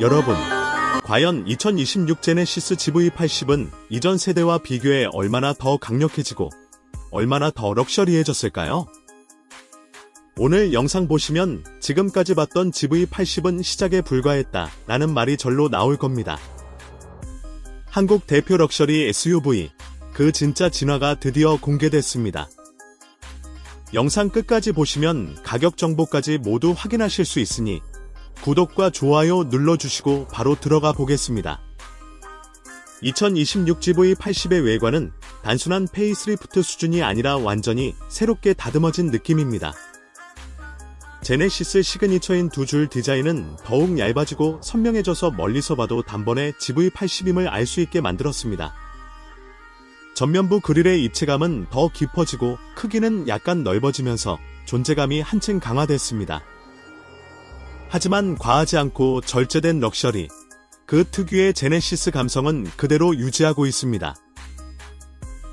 여러분, 과연 2026 제네시스 GV80은 이전 세대와 비교해 얼마나 더 강력해지고 얼마나 더 럭셔리해졌을까요? 오늘 영상 보시면 지금까지 봤던 GV80은 시작에 불과했다 라는 말이 절로 나올 겁니다. 한국 대표 럭셔리 SUV, 그 진짜 진화가 드디어 공개됐습니다. 영상 끝까지 보시면 가격 정보까지 모두 확인하실 수 있으니 구독과 좋아요 눌러주시고 바로 들어가 보겠습니다. 2026 GV80의 외관은 단순한 페이스리프트 수준이 아니라 완전히 새롭게 다듬어진 느낌입니다. 제네시스 시그니처인 두 줄 디자인은 더욱 얇아지고 선명해져서 멀리서 봐도 단번에 GV80임을 알 수 있게 만들었습니다. 전면부 그릴의 입체감은 더 깊어지고 크기는 약간 넓어지면서 존재감이 한층 강화됐습니다. 하지만 과하지 않고 절제된 럭셔리, 그 특유의 제네시스 감성은 그대로 유지하고 있습니다.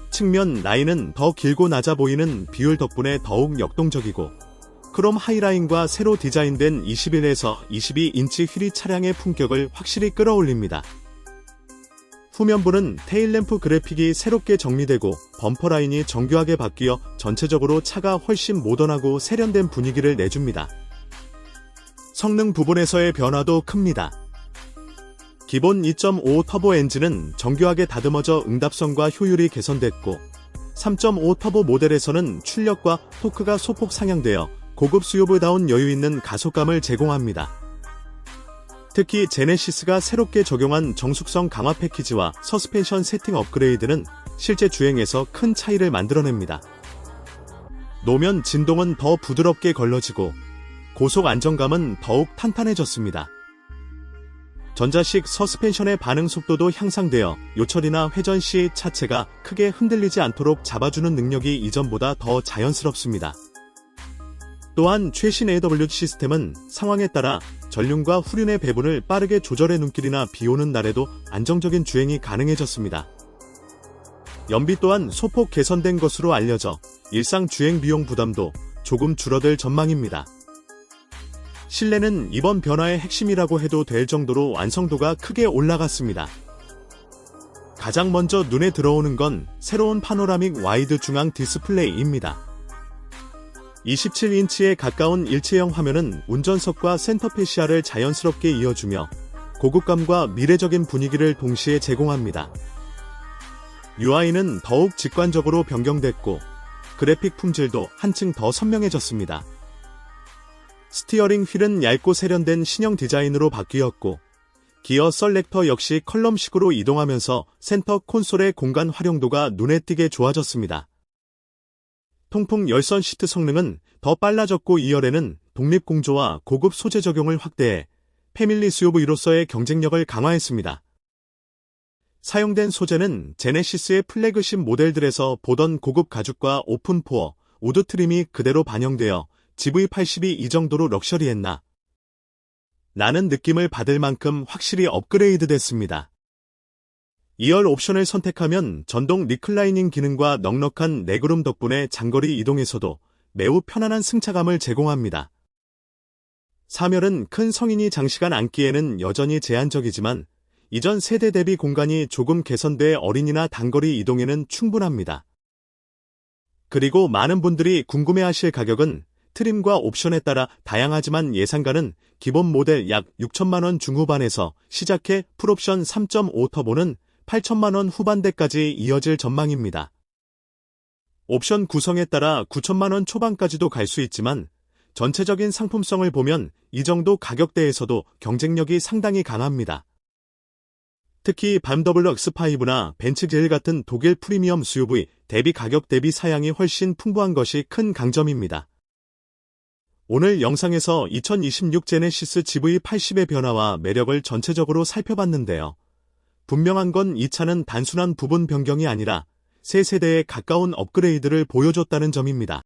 측면 라인은 더 길고 낮아 보이는 비율 덕분에 더욱 역동적이고 크롬 하이라인과 새로 디자인된 21에서 22인치 휠이 차량의 품격을 확실히 끌어올립니다. 후면부는 테일램프 그래픽이 새롭게 정리되고 범퍼 라인이 정교하게 바뀌어 전체적으로 차가 훨씬 모던하고 세련된 분위기를 내줍니다. 성능 부분에서의 변화도 큽니다. 기본 2.5 터보 엔진은 정교하게 다듬어져 응답성과 효율이 개선됐고 3.5 터보 모델에서는 출력과 토크가 소폭 상향되어 고급 수요보다운 여유 있는 가속감을 제공합니다. 특히 제네시스가 새롭게 적용한 정숙성 강화 패키지와 서스펜션 세팅 업그레이드는 실제 주행에서 큰 차이를 만들어냅니다. 노면 진동은 더 부드럽게 걸러지고 고속 안정감은 더욱 탄탄해졌습니다. 전자식 서스펜션의 반응 속도도 향상되어 요철이나 회전 시 차체가 크게 흔들리지 않도록 잡아주는 능력이 이전보다 더 자연스럽습니다. 또한 최신 AW 시스템은 상황에 따라 전륜과 후륜의 배분을 빠르게 조절해 눈길이나 비 오는 날에도 안정적인 주행이 가능해졌습니다. 연비 또한 소폭 개선된 것으로 알려져 일상 주행 비용 부담도 조금 줄어들 전망입니다. 실내는 이번 변화의 핵심이라고 해도 될 정도로 완성도가 크게 올라갔습니다. 가장 먼저 눈에 들어오는 건 새로운 파노라믹 와이드 중앙 디스플레이입니다. 27인치에 가까운 일체형 화면은 운전석과 센터페시아를 자연스럽게 이어주며 고급감과 미래적인 분위기를 동시에 제공합니다. UI는 더욱 직관적으로 변경됐고 그래픽 품질도 한층 더 선명해졌습니다. 스티어링 휠은 얇고 세련된 신형 디자인으로 바뀌었고 기어 셀렉터 역시 컬럼식으로 이동하면서 센터 콘솔의 공간 활용도가 눈에 띄게 좋아졌습니다. 통풍 열선 시트 성능은 더 빨라졌고 2열에는 독립공조와 고급 소재 적용을 확대해 패밀리 SUV로서의 경쟁력을 강화했습니다. 사용된 소재는 제네시스의 플래그십 모델들에서 보던 고급 가죽과 오픈포어, 우드 트림이 그대로 반영되어 GV80이 이 정도로 럭셔리했나? 라는 느낌을 받을 만큼 확실히 업그레이드 됐습니다. 2열 옵션을 선택하면 전동 리클라이닝 기능과 넉넉한 레그룸 덕분에 장거리 이동에서도 매우 편안한 승차감을 제공합니다. 3열은 큰 성인이 장시간 앉기에는 여전히 제한적이지만 이전 세대 대비 공간이 조금 개선돼 어린이나 단거리 이동에는 충분합니다. 그리고 많은 분들이 궁금해하실 가격은 트림과 옵션에 따라 다양하지만 예상가는 기본 모델 약 6천만원 중후반에서 시작해 풀옵션 3.5 터보는 8천만원 후반대까지 이어질 전망입니다. 옵션 구성에 따라 9천만원 초반까지도 갈 수 있지만 전체적인 상품성을 보면 이 정도 가격대에서도 경쟁력이 상당히 강합니다. 특히 밤더블럭 X5나 벤츠제일 같은 독일 프리미엄 SUV 대비 가격 대비 사양이 훨씬 풍부한 것이 큰 강점입니다. 오늘 영상에서 2026 제네시스 GV80의 변화와 매력을 전체적으로 살펴봤는데요. 분명한 건 이 차는 단순한 부분 변경이 아니라 새 세대에 가까운 업그레이드를 보여줬다는 점입니다.